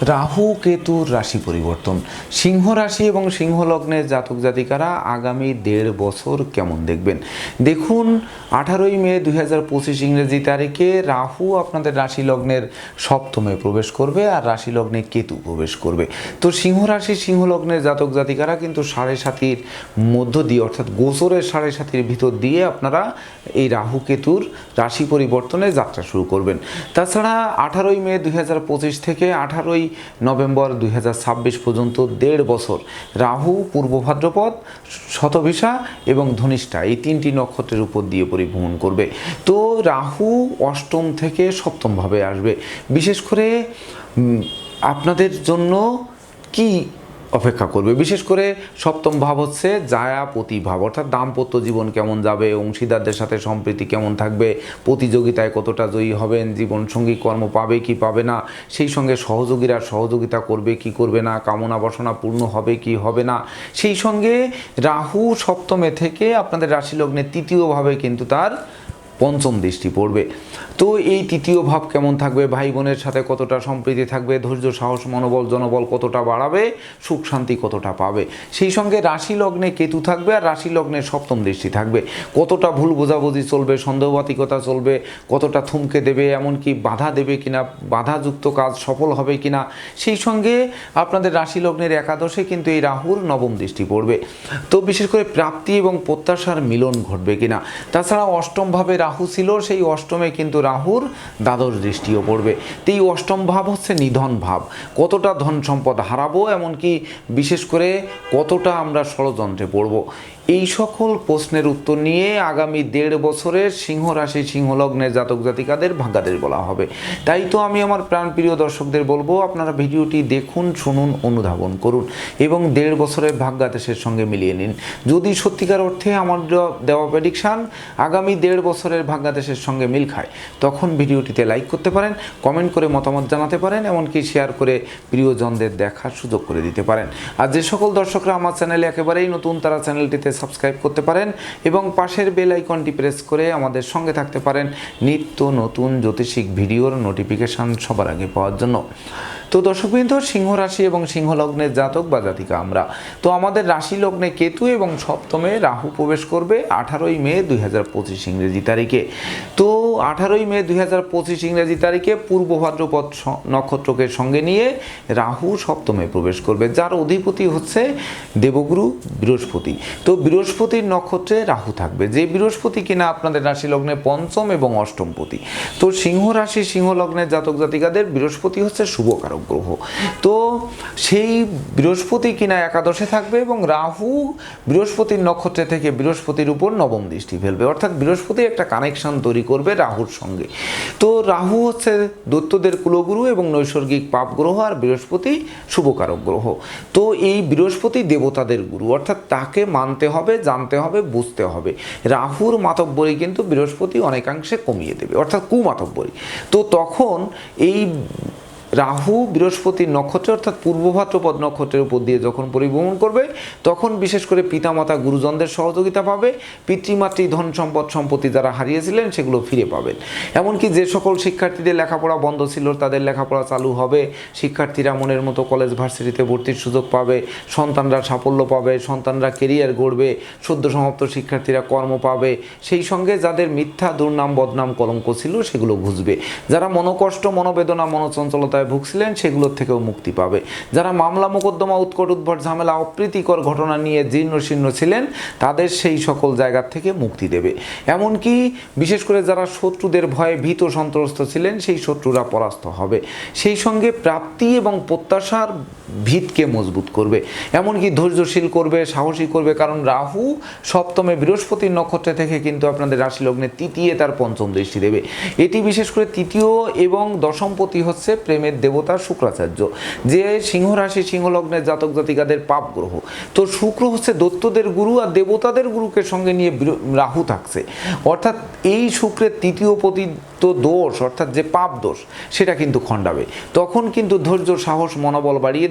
রাহু কেতুর রাশি পরিবর্তন। সিংহ রাশি এবং সিংহ লগ্নের জাতক জাতিকারা আগামী দেড় বছর কেমন দেখবেন? দেখুন, আঠারোই মে দুই হাজার পঁচিশ ইংরেজি তারিখে রাহু আপনাদের রাশি লগ্নের সপ্তমে প্রবেশ করবে আর রাশি লগ্নে কেতু প্রবেশ করবে। তো সিংহ রাশি, সিংহ লগ্নের জাতক জাতিকারা কিন্তু সাড়ে সাতির মধ্য দিয়ে, অর্থাৎ গোচরের সাড়ে সাতির ভিতর দিয়ে আপনারা এই রাহু, কেতুর রাশি পরিবর্তনের যাত্রা শুরু করবেন। তাছাড়া আঠারোই মে দুই হাজার পঁচিশ থেকে আঠারোই নভেম্বর দুই হাজার ছাব্বিশ পর্যন্ত দেড় বছর রাহু, পূর্ব ভাদ্রপদ, শতভিসা এবং ধনিষ্ঠা এই তিনটি নক্ষত্রের উপর দিয়ে পরিভ্রমণ করবে। তো রাহু অষ্টম থেকে সপ্তমভাবে আসবে। বিশেষ করে আপনাদের জন্য কি অপেক্ষা করবে। বিশেষ করে সপ্তম ভাব হচ্ছে জায়া প্রতিভাব অর্থাৎ দাম্পত্য জীবন কেমন যাবে, অংশীদারদের সাথে সম্প্রীতি কেমন থাকবে, প্রতিযোগিতায় কতটা জয়ী হবেন জীবন সঙ্গী কর্ম পাবে কি পাবে না, সেই সঙ্গে সহযোগীরা সহযোগিতা করবে কি করবে না, কামনা বাসনা পূর্ণ হবে কি হবে না, সেই সঙ্গে রাহু সপ্তমে থেকে আপনাদের রাশি লগ্নে তৃতীয়ভাবে কিন্তু তার পঞ্চম দৃষ্টি পড়বে। তো এই তৃতীয় ভাব কেমন থাকবে? ভাই বোনের সাথে কতটা সম্প্রীতি থাকবে? ধৈর্য, সাহস, মনোবল, জনবল কতটা বাড়াবে? সুখ, শান্তি কতটা পাবে? সেই সঙ্গে রাশি লগ্নে কেতু থাকবে আর রাশি লগ্নে সপ্তম দৃষ্টি থাকবে। কতটা ভুল বোঝাবুঝি চলবে, সন্দেহবাতিকতা চলবে, কতটা থমকে দেবে, এমনকি বাধা দেবে কিনা, বাধাযুক্ত কাজ সফল হবে কিনা, সেই সঙ্গে আপনাদের রাশি লগ্নের একাদশে কিন্তু এই রাহুর নবম দৃষ্টি পড়বে। তো বিশেষ করে প্রাপ্তি এবং প্রত্যাশার মিলন ঘটবে কিনা? তাছাড়া অষ্টমভাবে রাহু ছিল, সেই অষ্টমে কিন্তু রাহুর দ্বাদশ দৃষ্টিও পড়বে। তো এই অষ্টম ভাব হচ্ছে নিধন ভাব। কতটা ধন সম্পদ হারাবো, এমনকি বিশেষ করে কতটা আমরা ষড়যন্ত্রে পড়ব? এই সকল প্রশ্নের উত্তর নিয়ে আগামী দেড় বছরের সিংহ রাশি সিংহ লগ্নের জাতক জাতিকাদের ভাগ্যাদেশ বলা হবে। তাই তো আমি আমার প্রাণপ্রিয় দর্শকদের বলব, আপনারা ভিডিওটি দেখুন, শুনুন, অনুধাবন করুন এবং দেড় বছরের ভাগ্যাদেশের সঙ্গে মিলিয়ে নিন। যদি সত্যিকার অর্থে আমার দেওয়া প্রেডিকশান আগামী দেড় বছরের ভাগ্যাদেশের সঙ্গে মিল খায়, তখন ভিডিওটিতে লাইক করতে পারেন কমেন্ট করে মতামত জানাতে পারেন, এমনকি শেয়ার করে প্রিয়জনদের দেখার সুযোগ করে দিতে পারেন। আর যে সকল দর্শকরা আমার চ্যানেলে একেবারেই নতুন, তারা চ্যানেলটিতে সাবস্ক্রাইব করতে পারেন এবং পাশের বেল আইকনটি প্রেস করে আমাদের সঙ্গে থাকতে পারেন নিত্য নতুন জ্যোতিষিক ভিডিওর নোটিফিকেশান সবার আগে পাওয়ার জন্য। তো দর্শকবৃন্দ, সিংহ রাশি এবং সিংহ লগ্নের জাতক বা জাতিকা আমরা। তো আমাদের রাশি লগ্নে কেতু এবং সপ্তমে রাহু প্রবেশ করবে আঠারোই মে দুই হাজার পঁচিশ ইংরেজি তারিখে। তো আঠারোই মে দুই হাজার পঁচিশ ইংরেজি তারিখে পূর্ব ভাদ্রপদ নক্ষত্রকে সঙ্গে নিয়ে রাহু সপ্তমে প্রবেশ করবে, যার অধিপতি হচ্ছে দেবগুরু বৃহস্পতি। তো বৃহস্পতির নক্ষত্রে রাহু থাকবে। যে বৃহস্পতি কিনা আপনাদের রাশি লগ্নে পঞ্চম এবং অষ্টমপতি তো সিংহ রাশি, সিংহ লগ্নের জাতক জাতিকাদের বৃহস্পতি হচ্ছে শুভকারক গ্রহ। তো সেই বৃহস্পতি কিনা একাদশে থাকবে এবং রাহু বৃহস্পতির নক্ষত্রে থেকে বৃহস্পতির উপর নবম দৃষ্টি ফেলবে। অর্থাৎ বৃহস্পতি একটা কানেকশন তৈরি করবে রাহুর সঙ্গে। তো রাহু হচ্ছে দৈত্যদের কুলগুরু এবং নৈসর্গিক পাপ গ্রহ আর বৃহস্পতি শুভকারক গ্রহ। তো এই বৃহস্পতি দেবতাদের গুরু। অর্থাৎ তাকে মানতে হবে, জানতে হবে, বুঝতে হবে। রাহুর মাতব্বরি কিন্তু বৃহস্পতি অনেকাংশে কমিয়ে দেবে, অর্থাৎ কুমাতব্বরী। তো তখন এই রাহু বৃহস্পতির নক্ষত্রে অর্থাৎ পূর্ব ভাদ্রপদ নক্ষত্রের উপর দিয়ে যখন পরিভ্রমণ করবে, তখন বিশেষ করে পিতামাতা গুরুজনদের সহযোগিতা পাবে, পিতৃমাতৃ ধন সম্পদ সম্পত্তি যারা হারিয়েছিলেন সেগুলো ফিরে পাবেন। এমনকি যে সকল শিক্ষার্থীদের লেখাপড়া বন্ধ ছিল, তাদের লেখাপড়া চালু হবে। শিক্ষার্থীরা মনের মতো কলেজ ভার্সিটিতে ভর্তির সুযোগ পাবে, সন্তানরা সাফল্য পাবে, সন্তানরা কেরিয়ার গড়বে, সদ্য সমাপ্ত শিক্ষার্থীরা কর্ম পাবে। সেই সঙ্গে যাদের মিথ্যা, দুর্নাম, বদনাম কলঙ্ক ছিল, সেগুলো ঘুষবে। যারা মনোকষ্ট, মনোবেদনা, মনোচঞ্চলতায় ভুগছিলেন, সেগুলোর থেকেও মুক্তি পাবে। যারা মামলা, মোকদ্দমা, উৎকট উদ্ভট, ঝামেলা, অপ্রীতিকর ঘটনা নিয়ে জীর্ণ শীর্ণ ছিলেন, তাদের সেই সকল জায়গা থেকে মুক্তি দেবে। এমনকি বিশেষ করে যারা শত্রুদের ভয়ে ভীত সন্ত্রস্ত ছিলেন, সেই শত্রুরা পরাস্ত হবে। সেই সঙ্গে প্রাপ্তি এবং প্রত্যাশার ভিতকে মজবুত করবে। এমনকি ধৈর্যশীল করবে, সাহসী করবে, কারণ রাহু সপ্তমে বৃহস্পতির নক্ষত্রে থেকে কিন্তু আপনাদের রাশি লগ্নে তৃতীয় তার পঞ্চম দৃষ্টি দেবে। এটি বিশেষ করে তৃতীয় এবং দশমপতি হচ্ছে প্রেমের দেবতা শুক্রাচার্য, যে সিংহ রাশি, সিংহ লগ্নের জাতক জাতিকাদের পাপ গ্রহ। তো শুক্র হচ্ছে দত্তদের গুরু আর দেবতাদের গুরুকে সঙ্গে নিয়ে রাহু থাকছে। অর্থাৎ এই শুক্রের তৃতীয় পতিত দোষ, অর্থাৎ যে পাপ দোষ, সেটা কিন্তু খণ্ডাবে। তখন কিন্তু ধৈর্য, সাহস, মনোবল বাড়িয়ে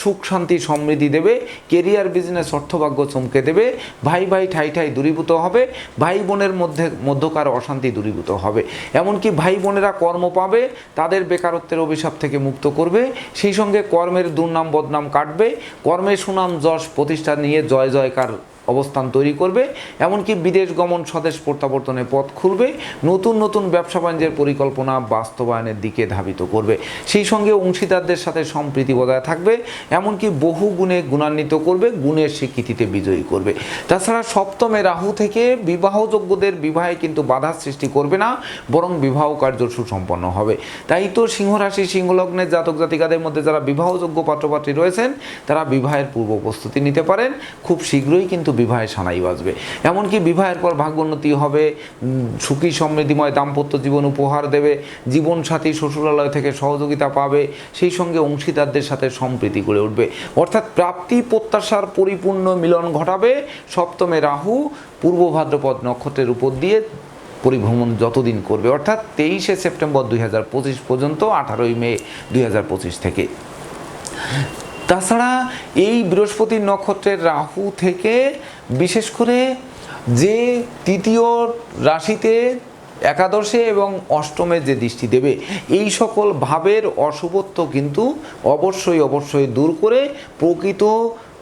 সুখ, শান্তি, সমৃদ্ধি দেবে কেরিয়ার বিজনেস অর্থভাগ্য চমকে দেবে, ভাই ভাই ঠাই ঠাই দূরীভূত হবে, ভাই বোনের মধ্যে মধ্যকার অশান্তি দূরীভূত হবে। এমনকি ভাই বোনেরা কর্ম পাবে, তাদের বেকারত্বের অভিশাপ থেকে মুক্ত করবে, সেই সঙ্গে কর্মের দুর্নাম বদনাম কাটবে কর্মের সুনাম যশ প্রতিষ্ঠা নিয়ে জয় জয়কার অবস্থান তৈরি করবে, এমনকি বিদেশ গমন স্বদেশ প্রত্যাবর্তনের পথ খুলবে, নতুন নতুন ব্যবসা বাণিজ্যের পরিকল্পনা বাস্তবায়নের দিকে ধাবিত করবে। সেই সঙ্গে অংশীদারদের সাথে সম্প্রীতি বজায় থাকবে, এমনকি বহু গুণে গুণান্বিত করবে, গুণের স্বীকৃতিতে বিজয়ী করবে। তাছাড়া সপ্তমে রাহু থেকে বিবাহযোগ্যদের বিবাহে কিন্তু বাধার সৃষ্টি করবে না, বরং বিবাহ কার্য সুসম্পন্ন হবে। তাই তো সিংহরাশি, সিংহলগ্নের জাতক জাতিকাদের মধ্যে যারা বিবাহযোগ্য পাত্রপাত্রী রয়েছেন, তারা বিবাহের পূর্ব প্রস্তুতি নিতে পারেন। খুব শীঘ্রই কিন্তু বিবাহে সানাই বাজবে। এমনকি বিবাহের পর ভাগ্যোন্নতি হবে সুখী, সমৃদ্ধিময়, দাম্পত্য জীবন উপহার দেবে, জীবনসাথী, শ্বশুরালয় থেকে সহযোগিতা পাবে, সেই সঙ্গে অংশীদারদের সাথে সম্প্রীতি গড়ে উঠবে। অর্থাৎ প্রাপ্তি, প্রত্যাশার পরিপূর্ণ মিলন ঘটাবে। সপ্তমে রাহু, পূর্ব ভাদ্রপদ নক্ষত্রের উপর দিয়ে পরিভ্রমণ যতদিন করবে, অর্থাৎ তেইশে সেপ্টেম্বর দুই হাজার পঁচিশ পর্যন্ত, আঠারোই মে দুই হাজার পঁচিশ থেকে। তাছাড়া এই বৃহস্পতির নক্ষত্রের রাহু থেকে বিশেষ করে যে তৃতীয় রাশিতে একাদশে এবং অষ্টমে যে দৃষ্টি দেবে, এই সকল ভাবের অশুভত্ব কিন্তু অবশ্যই অবশ্যই দূর করে প্রকৃত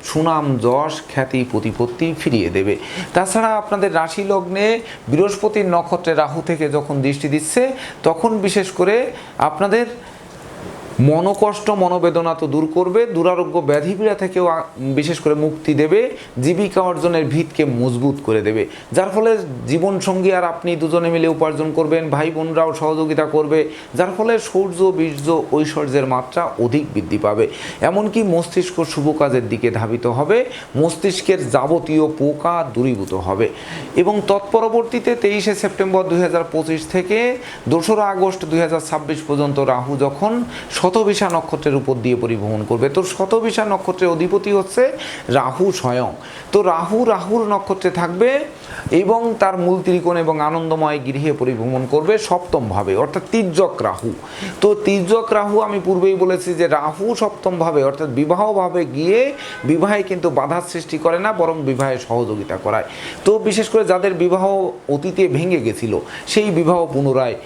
সুনাম, যশ, খ্যাতি, প্রতিপত্তি ফিরিয়ে দেবে। তাছাড়া আপনাদের রাশি লগ্নে বৃহস্পতির নক্ষত্রে রাহু থেকে যখন দৃষ্টি দিচ্ছে, তখন বিশেষ করে আপনাদের মনোকষ্ট, মনোবেদনা তো দূর করবে। দুরারোগ্য ব্যাধিপীড়া থেকেও বিশেষ করে মুক্তি দেবে। জীবিকা অর্জনের ভিতকে মজবুত করে দেবে। যার ফলে জীবনসঙ্গী আর আপনি দুজনে মিলে উপার্জন করবেন ভাই বোনরাও সহযোগিতা করবে। যার ফলে সৌর্য, বীর্য, ঐশ্বর্যের মাত্রা অধিক বৃদ্ধি পাবে। এমনকি মস্তিষ্ক শুভ কাজের দিকে ধাবিত হবে। মস্তিষ্কের যাবতীয় পোকা দূরীভূত হবে। এবং তৎপরবর্তীতে তেইশে সেপ্টেম্বর দুই হাজার পঁচিশ থেকে দোসরা আগস্ট দুই হাজার ছাব্বিশ পর্যন্ত রাহু যখন শতবিশা নক্ষত্রের উপর দিয়ে পরিভ্রমণ করবে। তো শতবিশা নক্ষত্রের অধিপতি হচ্ছে রাহু স্বয়ং। তো রাহু, রাহুর নক্ষত্রে থাকবে এবং তার মূল ত্রিকোণ এবং আনন্দময় গৃহে পরিভ্রমণ করবে সপ্তমভাবে অর্থাৎ তির্যক রাহু। তো তির্যক রাহু আমি পূর্বেই বলেছি যে রাহু সপ্তমভাবে অর্থাৎ বিবাহভাবে গিয়ে বিবাহে কিন্তু বাধার সৃষ্টি করে না, বরং বিবাহে সহযোগিতা করায়। তো বিশেষ করে যাদের বিবাহ অতীতে ভেঙে গেছিল, সেই বিবাহ পুনরায়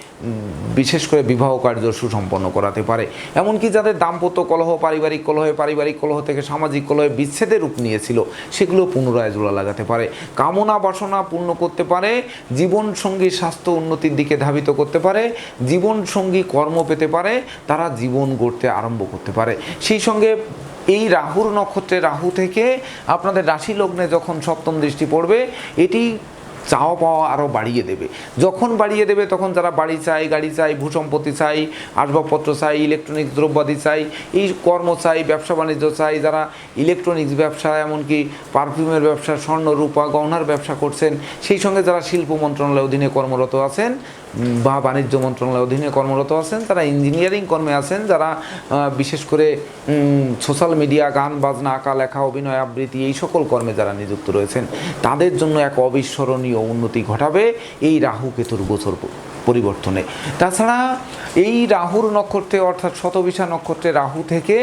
বিশেষ করে বিবাহ কার্য সুসম্পন্ন করাতে পারে। এমনকি যাদের দাম্পত্য কলহ, পারিবারিক কলহে, পারিবারিক কলহ থেকে সামাজিক কলহে বিচ্ছেদের রূপ নিয়েছিল, সেগুলো পুনরায় জোড়া লাগাতে পারে। কামনা, বাসনা পূর্ণ করতে পারে জীবন সঙ্গী স্বাস্থ্য উন্নতির দিকে ধাবিত করতে পারে জীবন সঙ্গী কর্ম পেতে পারে, তারা জীবন গড়তে আরম্ভ করতে পারে। সেই সঙ্গে এই রাহুর নক্ষত্রে রাহু থেকে আপনাদের রাশি লগ্নে যখন সপ্তম দৃষ্টি পড়বে, এটি চাওয়া পাওয়া আরও বাড়িয়ে দেবে। যখন বাড়িয়ে দেবে, তখন যারা বাড়ি চাই গাড়ি চাই ভূসম্পত্তি চাই আসবাবপত্র চাই ইলেকট্রনিক্স দ্রব্যাদি চাই এই কর্ম চাই ব্যবসা বাণিজ্য চাই যারা ইলেকট্রনিক্স ব্যবসা, এমনকি পারফিউমের ব্যবসা স্বর্ণ রূপা গহনার ব্যবসা করছেন, সেই সঙ্গে যারা শিল্প মন্ত্রণালয়ের অধীনে কর্মরত আছেন বা বাণিজ্য মন্ত্রণালয়ের অধীনে কর্মরত আছেন, তারা ইঞ্জিনিয়ারিং কর্মে আছেন, যারা বিশেষ করে সোশ্যাল মিডিয়া গান, বাজনা, আঁকা, লেখা, অভিনয়, আবৃত্তি, এই সকল কর্মে যারা নিযুক্ত রয়েছেন, তাদের জন্য এক অবিস্মরণীয় উন্নতি ঘটাবে এই রাহু কেতুর গোচর পরিবর্তনে। তাছাড়া এই রাহুর নক্ষত্রে, অর্থাৎ শতবিশা নক্ষত্রে রাহু থেকে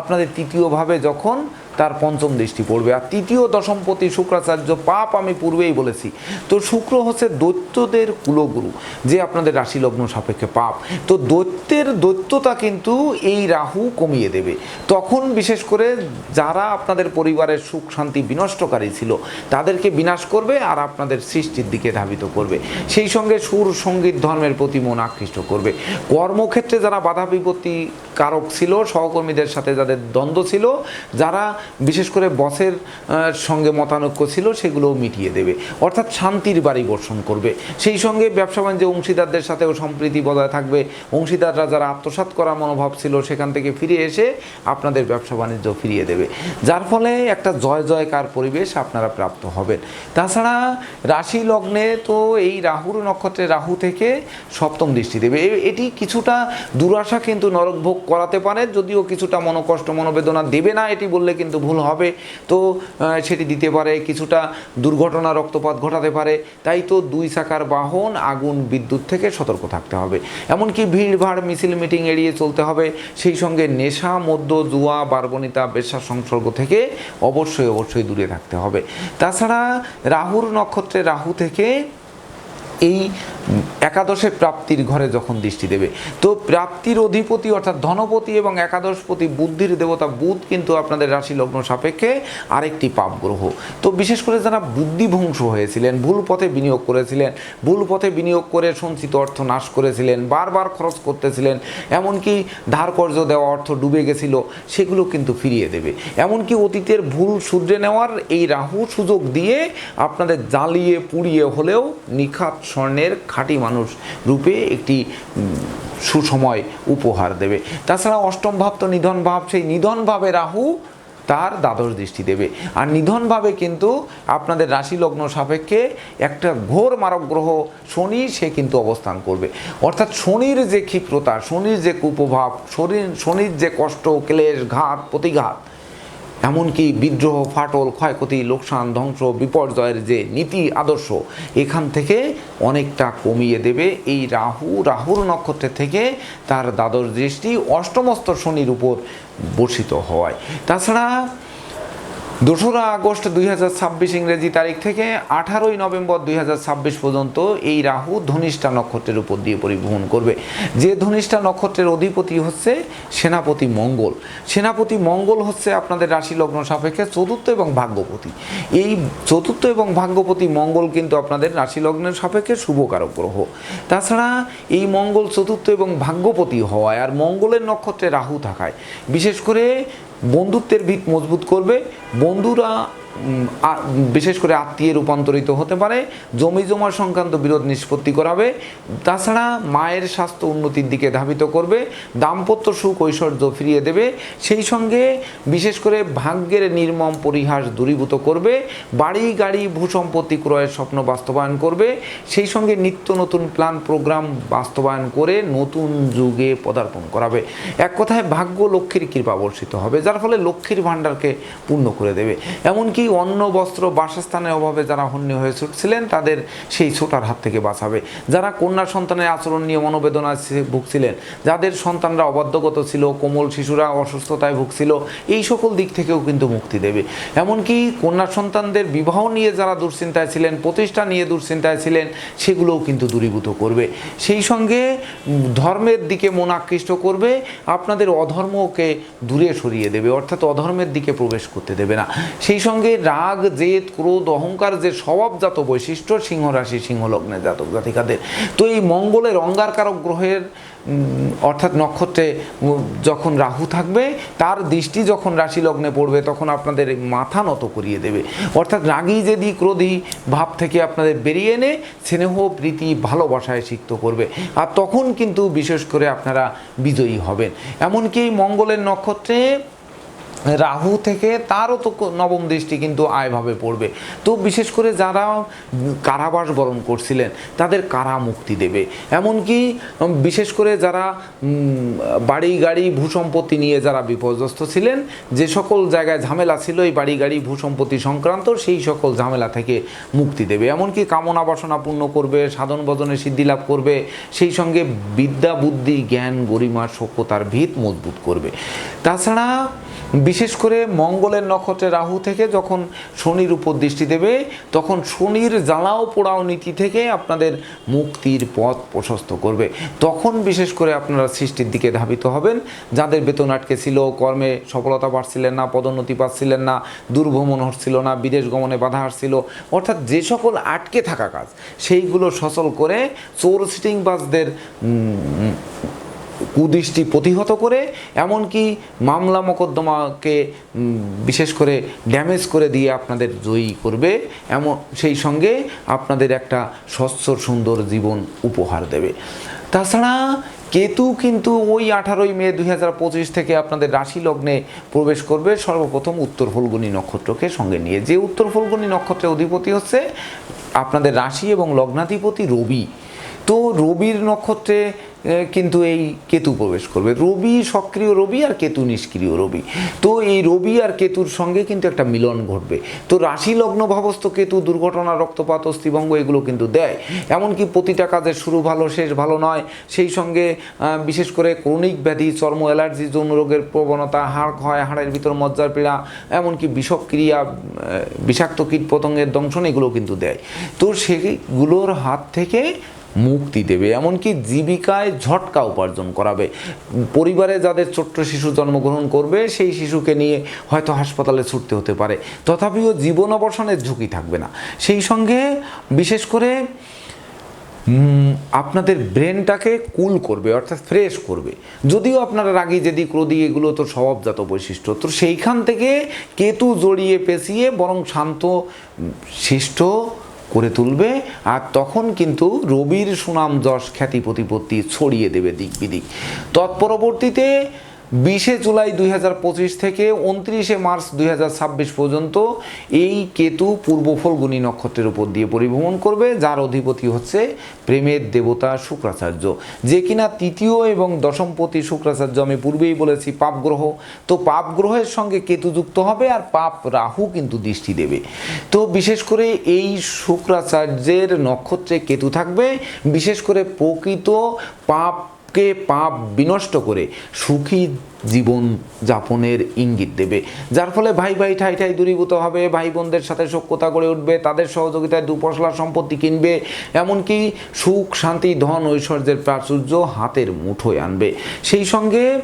আপনাদের তৃতীয়ভাবে যখন তার পঞ্চম দৃষ্টি পড়বে। আর তৃতীয় দশমপতি শুক্রাচার্য পাপ আমি পূর্বেই বলেছি। তো শুক্র হচ্ছে দৈত্যদের কুলগুরু, যে আপনাদের রাশি লগ্ন সাপেক্ষে পাপ। তো দৈত্যের দৈত্যতা কিন্তু এই রাহু কমিয়ে দেবে। তখন বিশেষ করে যারা আপনাদের পরিবারের সুখ শান্তি বিনষ্টকারী ছিল, তাদেরকে বিনাশ করবে আর আপনাদের সৃষ্টির দিকে ধাবিত করবে। সেই সঙ্গে সুর, সংগীত, ধর্মের প্রতি মন আকৃষ্ট করবে। কর্মক্ষেত্রে যারা বাধা বিপত্তি কারক ছিল, সহকর্মীদের সাথে যাদের দ্বন্দ্ব ছিল, যারা বিশেষ করে বসের সঙ্গে মতানৈক্য ছিল, সেগুলোও মিটিয়ে দেবে। অর্থাৎ শান্তির বাড়ি বর্ষণ করবে। সেই সঙ্গে ব্যবসা বাণিজ্য অংশীদারদের সাথেও সম্প্রীতি বজায় থাকবে। অংশীদাররা যারা আত্মসাৎ করা মনোভাব ছিল, সেখান থেকে ফিরে এসে আপনাদের ব্যবসা বাণিজ্য ফিরিয়ে দেবে। যার ফলে একটা জয় জয়কার পরিবেশ আপনারা প্রাপ্ত হবেন। তাছাড়া রাশি লগ্নে তো এই রাহুর নক্ষত্রে রাহু থেকে সপ্তম দৃষ্টি দেবে। এটি কিছুটা দুরাশা কিন্তু নরকভোগ করাতে পারে, যদিও কিছুটা মনোকষ্ট, মনোবেদনা দেবে না, এটি বললে কিন্তু ভুল হবে। তো সেটি দিতে পারে, কিছুটা দুর্ঘটনা রক্তপাত ঘটাতে পারে। তাই তো দুই চাকার বাহন, আগুন, বিদ্যুৎ থেকে সতর্ক থাকতে হবে। এমনকি ভিড়ভাড়, মিছিল, মিটিং এড়িয়ে চলতে হবে। সেই সঙ্গে নেশা, মদ্য, জুয়া, বারবনিতা, বেশ্যা সংসর্গ থেকে অবশ্যই অবশ্যই দূরে থাকতে হবে। তাছাড়া রাহুর নক্ষত্রে রাহু থেকে এই একাদশে প্রাপ্তির ঘরে যখন দৃষ্টি দেবে, তো প্রাপ্তির অধিপতি অর্থাৎ ধনপতি এবং একাদশপতি বুদ্ধির দেবতা বুধ কিন্তু আপনাদের রাশি লগ্ন সাপেক্ষে আরেকটি পাপ গ্রহ। তো বিশেষ করে যারা বুদ্ধিভংস হয়েছিলেন, ভুল পথে বিনিয়োগ করেছিলেন, ভুল পথে বিনিয়োগ করে সঞ্চিত অর্থ নাশ করেছিলেন, বারবার খরচ করতেছিলেন, এমনকি ধার কর্জ দেওয়া অর্থ ডুবে গেছিল, সেগুলো কিন্তু ফিরিয়ে দেবে। এমনকি অতীতের ভুল শুধরে নেওয়ার এই রাহু সুযোগ দিয়ে আপনাদের জ্বালিয়ে পুড়িয়ে হলেও নিখাত স্বর্ণের খাঁটি মানুষ রূপে একটি সুসময় উপহার দেবে। তাছাড়া অষ্টম ভাব তো নিধন ভাব, সেই নিধন ভাবে রাহু তার দ্বাদশ দৃষ্টি দেবে। আর নিধনভাবে কিন্তু আপনাদের রাশি লগ্ন সাপেক্ষে একটা ঘোর মারক গ্রহ শনি, সে কিন্তু অবস্থান করবে। অর্থাৎ শনির যে ক্ষিপ্রতা, শনির যে কুপ্রভাব শনির শনির যে কষ্ট, ক্লেশ, ঘাত, প্রতিঘাত এমনকি বিদ্রোহ, ফাটল, ক্ষয়ক্ষতি, লোকসান, ধ্বংস, বিপর্যয়ের যে নীতি, আদর্শ, এখান থেকে অনেকটা কমিয়ে দেবে এই রাহু। রাহুর নক্ষত্রের থেকে তার দ্বাদশ দৃষ্টি অষ্টমস্ত শনির উপর বসিত হয়। তাছাড়া দোসরা আগস্ট দুই হাজার ছাব্বিশ ইংরেজি তারিখ থেকে আঠারোই নভেম্বর দুই হাজার ছাব্বিশ পর্যন্ত এই রাহু ধনিষ্ঠা নক্ষত্রের উপর দিয়ে পরিবহন করবে। যে ধনিষ্ঠা নক্ষত্রের অধিপতি হচ্ছে সেনাপতি মঙ্গল। সেনাপতি মঙ্গল হচ্ছে আপনাদের রাশি লগ্ন সাপেক্ষে চতুর্থ এবং ভাগ্যপতি। এই চতুর্থ এবং ভাগ্যপতি মঙ্গল কিন্তু আপনাদের রাশি লগ্নের সাপেক্ষে শুভকারক গ্রহ। তাছাড়া এই মঙ্গল চতুর্থ এবং ভাগ্যপতি হওয়ায় আর মঙ্গলের নক্ষত্রে রাহু থাকায়, বিশেষ করে বন্ধুত্বের ভিত মজবুত করবে। বন্ধুরা বিশেষ করে আত্মীয় রূপান্তরিত হতে পারে, জমি জমা সংক্রান্ত বিরোধ নিষ্পত্তি করাবে, তাছাড়া মায়ের স্বাস্থ্য উন্নতির দিকে ধাবিত করবে, দাম্পত্য সুখ ঐশ্বর্য ফিরিয়ে দেবে, সেই সঙ্গে বিশেষ করে ভাগ্যের নির্মম পরিহাস দূরীভূত করবে, বাড়ি, গাড়ি, ভূসম্পত্তি ক্রয়ের স্বপ্ন বাস্তবায়ন করবে, সেই সঙ্গে নিত্য নতুন প্ল্যান, প্রোগ্রাম বাস্তবায়ন করে নতুন যুগে পদার্পণ করাবে। এক কথায় ভাগ্য লক্ষ্মীর কৃপা বর্ষিত হবে, যার ফলে লক্ষ্মীর ভাণ্ডারকে পূর্ণ করে দেবে। এমনকি অন্ন, বস্ত্র, বাসস্থানের অভাবে যারা হন্যে হয়ে ছুটছিলেন, তাদের সেই ছোটার হাত থেকে বাঁচাবে। যারা কন্যা সন্তানের আচরণ নিয়ে মনোবেদনা ভুগছিলেন, যাদের সন্তানরা অবাধ্যগত ছিল, কোমল শিশুরা অসুস্থতায় ভুগছিল, এই সকল দিক থেকেও কিন্তু মুক্তি দেবে। এমনকি কন্যা সন্তানদের বিবাহ নিয়ে যারা দুশ্চিন্তায় ছিলেন, প্রতিষ্ঠা নিয়ে দুশ্চিন্তায় ছিলেন, সেগুলোও কিন্তু দূরীভূত করবে। সেই সঙ্গে ধর্মের দিকে মন আকৃষ্ট করবে, আপনাদের অধর্মকে দূরে সরিয়ে দেবে, অর্থাৎ অধর্মের দিকে প্রবেশ করতে দেবে না। সেই সঙ্গে রাগ, জেদ, ক্রোধ, অহংকার, যে স্বভাবজাত বৈশিষ্ট্য সিংহ রাশি সিংহ লগ্নের জাতক জাতিকাদের। তো এই মঙ্গলের অঙ্গারকারক গ্রহের অর্থাৎ নক্ষত্রে যখন রাহু থাকবে, তার দৃষ্টি যখন রাশি লগ্নে পড়বে, তখন আপনাদের মাথা নত করিয়ে দেবে। অর্থাৎ রাগী, জেদি, ক্রোধী ভাব থেকে আপনাদের বেরিয়ে এনে স্নেহ, প্রীতি, ভালোবাসায় সিক্ত করবে। আর তখন কিন্তু বিশেষ করে আপনারা বিজয়ী হবেন। এমনকি মঙ্গলের নক্ষত্রে রাহু থেকে তারও তো নবম দৃষ্টি কিন্তু আয়ভাবে পড়বে। তো বিশেষ করে যারা কারাবাস বরণ করছিলেন, তাদের কারা মুক্তি দেবে? এমনকি বিশেষ করে যারা বাড়ি গাড়ি ভূসম্পত্তি নিয়ে যারা বিপর্যস্ত ছিলেন, যে সকল জায়গায় ঝামেলা ছিল এই বাড়ি গাড়ি ভূসম্পত্তি সংক্রান্ত, সেই সকল ঝামেলা থেকে মুক্তি দেবে। এমনকি কামনা বাসনা পূর্ণ করবে, সাধন ভজনে সিদ্ধি লাভ করবে, সেই সঙ্গে বিদ্যা, বুদ্ধি, জ্ঞান, গরিমা, সভ্যতার ভিত মজবুত করবে। তাছাড়া বিশেষ করে মঙ্গলের নক্ষত্রে রাহু থেকে যখন শনির উপর দৃষ্টি দেবে, তখন শনির জ্বালাও পোড়াও নীতি থেকে আপনাদের মুক্তির পথ প্রশস্ত করবে। তখন বিশেষ করে আপনারা সৃষ্টির দিকে ধাবিত হবেন। যাদের বেতন আটকে ছিল, কর্মে সফলতা পাচ্ছিলেন না, পদোন্নতি পাচ্ছিলেন না দুর্ভ্রমণ হচ্ছিল না, বিদেশ গমনে বাধা আসছিল, অর্থাৎ যে সকল আটকে থাকা কাজ, সেইগুলো সচল করে চোর, সিটিংবাজদের কুদৃষ্টি প্রতিহত করে, এমনকি মামলা মোকদ্দমাকে বিশেষ করে ড্যামেজ করে দিয়ে আপনাদের জয়ী করবে, এমন, সেই সঙ্গে আপনাদের একটা স্বচ্ছ সুন্দর জীবন উপহার দেবে। তাছাড়া কেতু কিন্তু ওই আঠারোই মে দুই হাজার পঁচিশ থেকে আপনাদের রাশি লগ্নে প্রবেশ করবে, সর্বপ্রথম উত্তর ফলগুনি নক্ষত্রকে সঙ্গে নিয়ে। যে উত্তর ফলগুনি নক্ষত্রের অধিপতি হচ্ছে আপনাদের রাশি এবং লগ্নাধিপতি রবি। তো রবির নক্ষত্রে কিন্তু এই কেতু প্রবেশ করবে। রবি সক্রিয় রবি আর কেতু নিষ্ক্রিয় রবি। তো এই রবি আর কেতুর সঙ্গে কিন্তু একটা মিলন ঘটবে। তো রাশি লগ্ন ভাবস্থ কেতু দুর্ঘটনা, রক্তপাত, অস্থিভঙ্গ এগুলো কিন্তু দেয়। এমনকি প্রতিটা কাজের শুরু ভালো, শেষ ভালো নয়। সেই সঙ্গে বিশেষ করে ক্রনিক ব্যাধি, চর্ম অ্যালার্জি, যৌন রোগের প্রবণতা, হাড় ক্ষয়, হাড়ের ভিতর মজ্জার পীড়া, এমনকি বিষক্রিয়া বিষাক্ত কীট পতঙ্গের দংশন এগুলো কিন্তু দেয়। তো সেগুলোর হাত থেকে মুক্তি দেবে, এমনকি জীবিকায় ঝটকা উপার্জন করাবে। পরিবারে যাদের ছোট্ট শিশু জন্মগ্রহণ করবে, সেই শিশুকে নিয়ে হয়তো হাসপাতালে ছুটতে হতে পারে। তথাপিও জীবন অবসানের ঝুঁকি থাকবে না। সেই সঙ্গে বিশেষ করে আপনাদের ব্রেনটাকে কুল করবে, অর্থাৎ ফ্রেশ করবে। যদিও আপনারা রাগি যেদি ক্রোধী এগুলো তো স্বভাবজাত বৈশিষ্ট্য। তো সেইখান থেকে কেতু জড়িয়ে পেঁচিয়ে বরং শান্ত শিষ্ট করে তুলবে, আর তখন কিন্তু রবির সুনাম যশ খ্যাতি প্রতিপত্তি ছড়িয়ে দেবে দিক বিদিক। তৎপরবর্তীতে বিশে জুলাই দুই হাজার পঁচিশ থেকে উনত্রিশে মার্চ দুই হাজার ছাব্বিশ পর্যন্ত এই কেতু পূর্ব ফলগুনি নক্ষত্রের উপর দিয়ে পরিভ্রমণ করবে, যার অধিপতি হচ্ছে প্রেমের দেবতা শুক্রাচার্য। যে কিনা তৃতীয় এবং দশমপতি শুক্রাচার্য আমি পূর্বেই বলেছি পাপ গ্রহ তো পাপ গ্রহের সঙ্গে কেতু যুক্ত হবে আর পাপ রাহু কিন্তু দৃষ্টি দেবে। তো বিশেষ করে এই শুক্রাচার্যের নক্ষত্রে কেতু থাকবে, বিশেষ করে প্রকৃত পাপ কে পাপ বিনষ্ট করে সুখী জীবন যাপনের ইঙ্গিত দেবে। যার ফলে ভাই ভাই ঠাই ঠাই দূরীভূত হবে, ভাই বোনদের সাথে সখ্যতা গড়ে উঠবে, তাদের সহযোগিতায় দুপশলা সম্পত্তি কিনবে, এমনকি সুখ, শান্তি, ধন, ঐশ্বর্যের প্রাচুর্য হাতের মুঠোয় আনবে। সেই সঙ্গে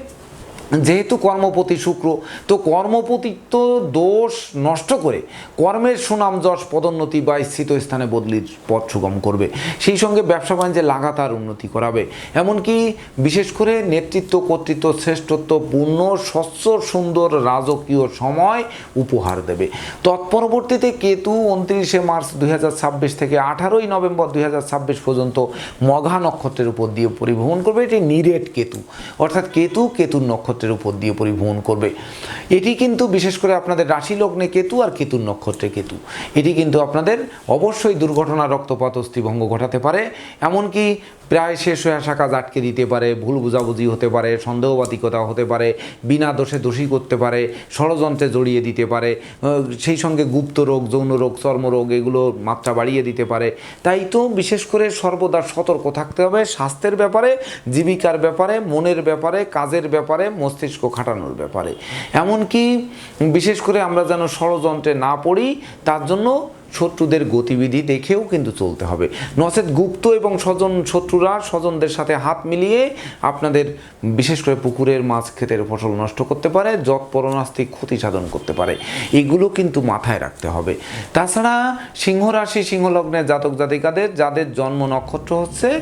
যেহেতু কর্মপতি শুক্র, তো কর্মপতিত্ব দোষ নষ্ট করে কর্মের সুনাম যশ পদোন্নতি বা স্থিত স্থানে বদলির পথ সুগম করবে। সেই সঙ্গে ব্যবসা বাণিজ্যে লাগাতার উন্নতি করাবে। এমনকি বিশেষ করে নেতৃত্ব, কর্তৃত্ব, শ্রেষ্ঠত্ব, পূর্ণ, স্বচ্ছ, সুন্দর, রাজকীয় সময় উপহার দেবে। তৎপরবর্তীতে কেতু উনত্রিশে মার্চ দুই হাজার ছাব্বিশ থেকে আঠারোই নভেম্বর দুই হাজার ছাব্বিশ পর্যন্ত মঘা নক্ষত্রের উপর দিয়ে পরিভ্রমণ করবে। এটি নিরেট কেতু। অর্থাৎ কেতু কেতুর নক্ষত্রের উপর দিয়ে পরিভ্রমণ করবে। এটি কিন্তু বিশেষ করে আপনাদের রাশি লগ্নে কেতু আর কেতুর নক্ষত্রে কেতু। এটি কিন্তু আপনাদের অবশ্যই দুর্ঘটনা রক্তপাত, অস্থিভঙ্গ ঘটাতে পারে। এমনকি প্রায় শেষ হয়ে আসা কাজ আটকে দিতে পারে, ভুল বুঝাবুঝি হতে পারে, সন্দেহবাতিকতা হতে পারে, বিনা দোষে দোষী করতে পারে, ষড়যন্ত্রে জড়িয়ে দিতে পারে সেই সঙ্গে গুপ্ত রোগ, যৌন রোগ চর্মরোগ এগুলো মাত্রা বাড়িয়ে দিতে পারে। তাই তো বিশেষ করে সর্বদা সতর্ক থাকতে হবে স্বাস্থ্যের ব্যাপারে, জীবিকার ব্যাপারে, মনের ব্যাপারে, কাজের ব্যাপারে, মস্তিষ্ক খাটানোর ব্যাপারে। এমনকি বিশেষ করে আমরা যেন ষড়যন্ত্রে না পড়ি, তার জন্য শত্রুদের গতিবিধি দেখেও কিন্তু চলতে হবে। নচেত গুপ্ত এবং স্বজন শত্রুরা স্বজনদের সাথে হাত মিলিয়ে আপনাদের বিশেষ করে পুকুরের মাছ ক্ষেতের ফসল নষ্ট করতে পারে যৎ পরনাস্তিক ক্ষতি সাধন করতে পারে। এগুলো কিন্তু মাথায় রাখতে হবে। তাছাড়া সিংহ রাশি সিংহলগ্নের জাতক জাতিকাদের যাদের জন্ম নক্ষত্র হচ্ছে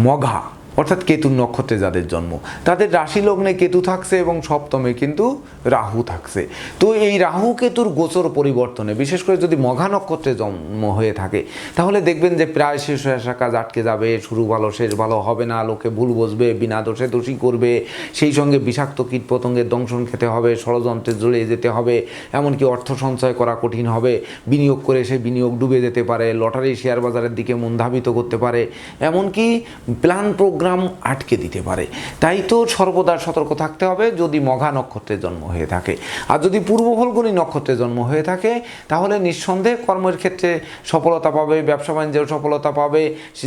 মঘা। অর্থাৎ কেতুর নক্ষত্রে যাদের জন্ম, তাদের রাশি লগ্নে কেতু থাকছে এবং সপ্তমে কিন্তু রাহু থাকছে। তো এই রাহু কেতুর গোচর পরিবর্তনে, বিশেষ করে যদি মঘা নক্ষত্রে জন্ম হয়ে থাকে, তাহলে দেখবেন যে প্রায় শেষ হয়ে আসা কাজ আটকে যাবে, শুরু ভালো, শেষ ভালো হবে না, লোকে ভুল বসবে বিনা দোষে দোষী করবে, সেই সঙ্গে বিষাক্ত কীট পতঙ্গের দংশন খেতে হবে, ষড়যন্ত্রে জড়িয়ে যেতে হবে, এমনকি অর্থ সঞ্চয় করা কঠিন হবে, বিনিয়োগ করে সে বিনিয়োগ ডুবে যেতে পারে লটারি শেয়ার বাজারের দিকে মন ধাবিত করতে পারে, এমনকি প্ল্যান প্রোগ্রাম আটকে দিতে পারে। তাই তো সর্বদা সতর্ক থাকতে হবে যদি মঘা নক্ষত্রে জন্ম হয়ে থাকে। আর যদি পূর্ব ফলগুনি নক্ষত্রে জন্ম হয়ে থাকে, তাহলে নিঃসন্দেহে কর্মের ক্ষেত্রে সফলতা পাবে, ব্যবসা বাণিজ্যেও সফলতা পাবে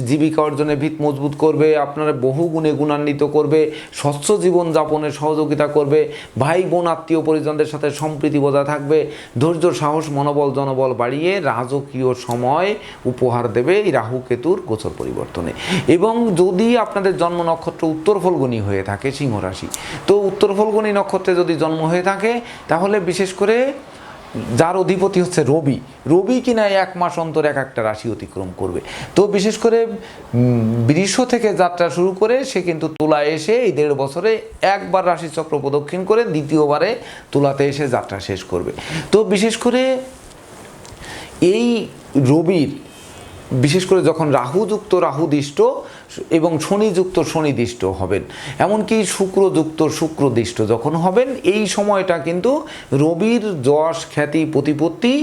জীবিকা অর্জনে ভিত মজবুত করবে, আপনার বহু গুণে গুণান্বিত করবে, স্বচ্ছ জীবন যাপনে সহযোগিতা করবে, ভাই বোন, আত্মীয় পরিজনদের সাথে সম্প্রীতি বজায় থাকবে, ধৈর্য, সাহস, মনোবল, জনবল বাড়িয়ে রাজকীয় সময় উপহার দেবে এই রাহু কেতুর গোচর পরিবর্তনে। এবং যদি আপনাদের জন্ম নক্ষত্র উত্তর ফলগুনি হয়ে থাকে, সিংহ রাশি। তো উত্তর ফলগুনি নক্ষত্রে যদি জন্ম হয়ে থাকে, তাহলে বিশেষ করে যার অধিপতি হচ্ছে রবি। রবি কিনা এক মাস অন্তর এক একটা রাশি অতিক্রম করবে। তো বিশেষ করে বৃষ থেকে যাত্রা শুরু করে সে কিন্তু তুলা এসে এই দেড় বছরে একবার রাশিচক্র প্রদক্ষিণ করে দ্বিতীয়বারে তুলাতে এসে যাত্রা শেষ করবে। তো বিশেষ করে এই রবির বিশেষ করে যখন রাহুযুক্ত রাহুদিষ্ট এবং শনিযুক্ত শনিদিষ্ট হবেন, এমনকি শুক্রযুক্ত শুক্রদিষ্ট যখন হবেন, এই সময়টা কিন্তু রবির যশ, খ্যাতি, প্রতিপত্তি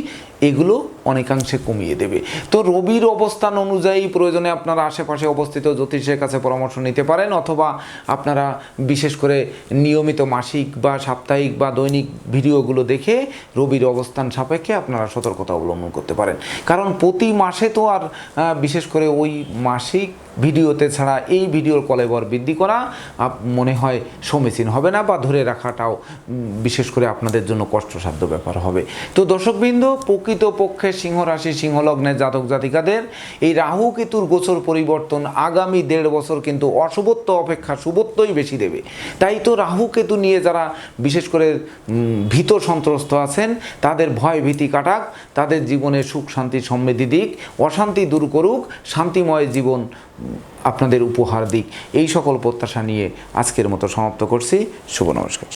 এগুলো অনেকাংশে কমিয়ে দেবে। তো রবির অবস্থান অনুযায়ী প্রয়োজনে আপনারা আশেপাশে অবস্থিত জ্যোতিষের কাছে পরামর্শ নিতে পারেন অথবা আপনারা বিশেষ করে নিয়মিত মাসিক বা সাপ্তাহিক বা দৈনিক ভিডিওগুলো দেখে রবির অবস্থান সাপেক্ষে আপনারা সতর্কতা অবলম্বন করতে পারেন। কারণ প্রতি মাসে তো আর বিশেষ করে ওই মাসিক ভিডিওতে ছাড়া এই ভিডিওর কলেবর বৃদ্ধি করা মনে হয় সমীচীন হবে না বা ধরে রাখাটাও বিশেষ করে আপনাদের জন্য কষ্টসাধ্য ব্যাপার হবে। তো দর্শকবৃন্দ প্রকৃত পক্ষে সিংহ রাশি সিংহ লগ্নের জাতক জাতিকাদের। এই রাহু কেতুর গোচর পরিবর্তন আগামী দেড় বছর কিন্তু অশুভত্ব অপেক্ষা শুভত্বই বেশি দেবে। তাই তো রাহু কেতু নিয়ে যারা বিশেষ করে ভীত সন্ত্রস্ত আছেন, তাদের ভয় ভীতি কাটাক, তাদের জীবনে সুখ, শান্তি সমৃদ্ধি দিক, অশান্তি দূর করুক, শান্তিময় জীবন আপনাদের উপহার দিক। এই সকল প্রত্যাশা নিয়ে আজকের মতো সমাপ্ত করছি। শুভ নমস্কার।